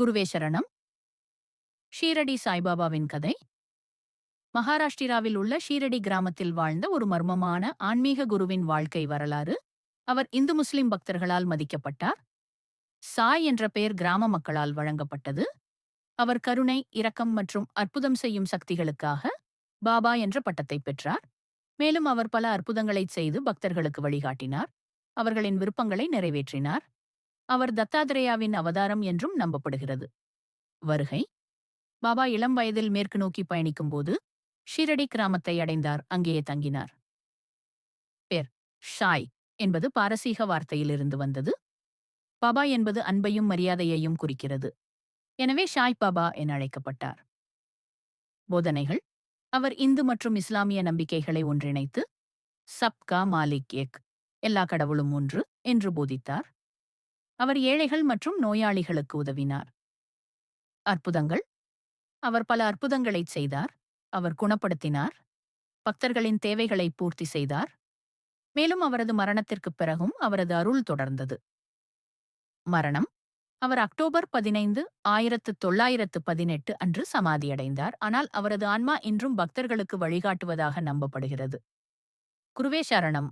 குருவே சரணம். ஷீரடி சாய்பாபாவின் கதை. மகாராஷ்டிராவில் உள்ள ஷீரடி கிராமத்தில் வாழ்ந்த ஒரு மர்மமான ஆன்மீக குருவின் வாழ்க்கை வரலாறு. அவர் இந்து முஸ்லிம் பக்தர்களால் மதிக்கப்பட்டார். சாய் என்ற பெயர் கிராம மக்களால் வழங்கப்பட்டது. அவர் கருணை இரக்கம் மற்றும் அற்புதம் செய்யும் சக்திகளுக்காக பாபா என்ற பட்டத்தை பெற்றார். மேலும் அவர் பல அற்புதங்களைச் செய்து பக்தர்களுக்கு வழிகாட்டினார். அவர்களின் விருப்பங்களை நிறைவேற்றினார். அவர் தத்தாத்திரேயாவின் அவதாரம் என்றும் நம்பப்படுகிறது. வருகை. பாபா இளம் வயதில் மேற்கு நோக்கி பயணிக்கும்போது ஷிரடி கிராமத்தை அடைந்தார். அங்கேயே தங்கினார். பேர் ஷாய் என்பது பாரசீக வார்த்தையிலிருந்து வந்தது. பாபா என்பது அன்பையும் மரியாதையையும் குறிக்கிறது. எனவே ஷாய் பாபா என அழைக்கப்பட்டார். போதனைகள். அவர் இந்து மற்றும் இஸ்லாமிய நம்பிக்கைகளை ஒன்றிணைத்து சப்கா மாலிக் ஏக் எல்லா கடவுளும் ஒன்று என்று போதித்தார். அவர் ஏழைகள் மற்றும் நோயாளிகளுக்கு உதவினார். அற்புதங்கள். அவர் பல அற்புதங்களைச் செய்தார். அவர் குணப்படுத்தினார். பக்தர்களின் தேவைகளை பூர்த்தி செய்தார். மேலும் அவரது மரணத்திற்குப் பிறகும் அவரது அருள் தொடர்ந்தது. மரணம். அவர் அக்டோபர் பதினைந்து ஆயிரத்து தொள்ளாயிரத்து பதினெட்டு அன்று சமாதியடைந்தார். ஆனால் அவரது ஆன்மா இன்றும் பக்தர்களுக்கு வழிகாட்டுவதாக நம்பப்படுகிறது. குருவே சரணம்.